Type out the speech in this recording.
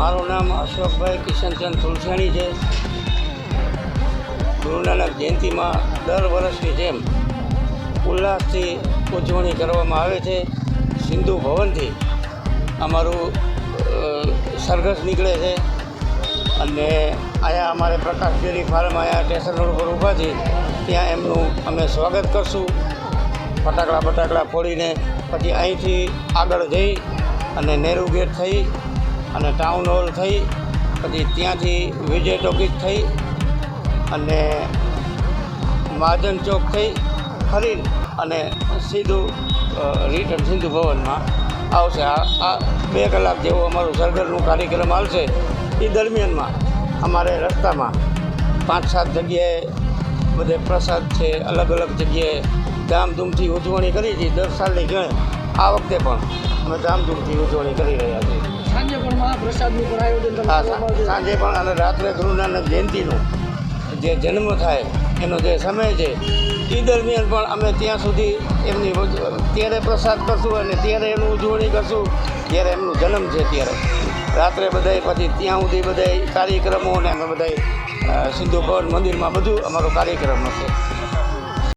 મારું નામ અશોકભાઈ કિશનચંદ તુલસાણી છે. ગુરુ નાનક જયંતિમાં દર વર્ષની જેમ ઉલ્લાસથી ઉજવણી કરવામાં આવે છે. સિંધુ ભવનથી અમારું સરઘસ નીકળે છે. અને અહીંયા અમારે પ્રકાશ ડેરી ફાર્મ અહીંયા સ્ટેશન રોડ પર ઊભા છે ત્યાં એમનું અમે સ્વાગત કરશું. ફટાકડા બટાકડા ફોડીને પછી અહીંથી આગળ જઈ અને નેહરુ ગેટ થઈ અને ટાઉન હોલ થઈ, પછી ત્યાંથી વિજય ટોકીજ થઈ અને મહાજન ચોક થઈ ફરી અને સીધું રિટર્ન સિંધુ ભવનમાં આવશે. આ બે કલાક જેવો અમારું સરઘરનું કાર્યક્રમ આવશે એ દરમિયાનમાં અમારે રસ્તામાં પાંચ સાત જગ્યાએ બધે પ્રસાદ છે, અલગ અલગ જગ્યાએ ધામધૂમથી ઉજવણી કરી હતી. દર સાલની ગણે આ વખતે પણ અમે ધામધૂમથી ઉજવણી કરી રહ્યા છીએ. સાંજે પણ આયોજન હા સાંજે પણ અને રાત્રે ગુરુ નાનક જયંતિનું જે જન્મ થાય એનો જે સમય છે એ દરમિયાન પણ અમે ત્યાં સુધી એમની ત્યારે પ્રસાદ કરશું અને ત્યારે એનું ઉજવણી કરશું જ્યારે એમનું જન્મ છે ત્યારે. રાત્રે બધાય પછી ત્યાં સુધી બધાય કાર્યક્રમો અને અમે બધાય સિંધુ ભવન મંદિરમાં બધું અમારો કાર્યક્રમ હશે.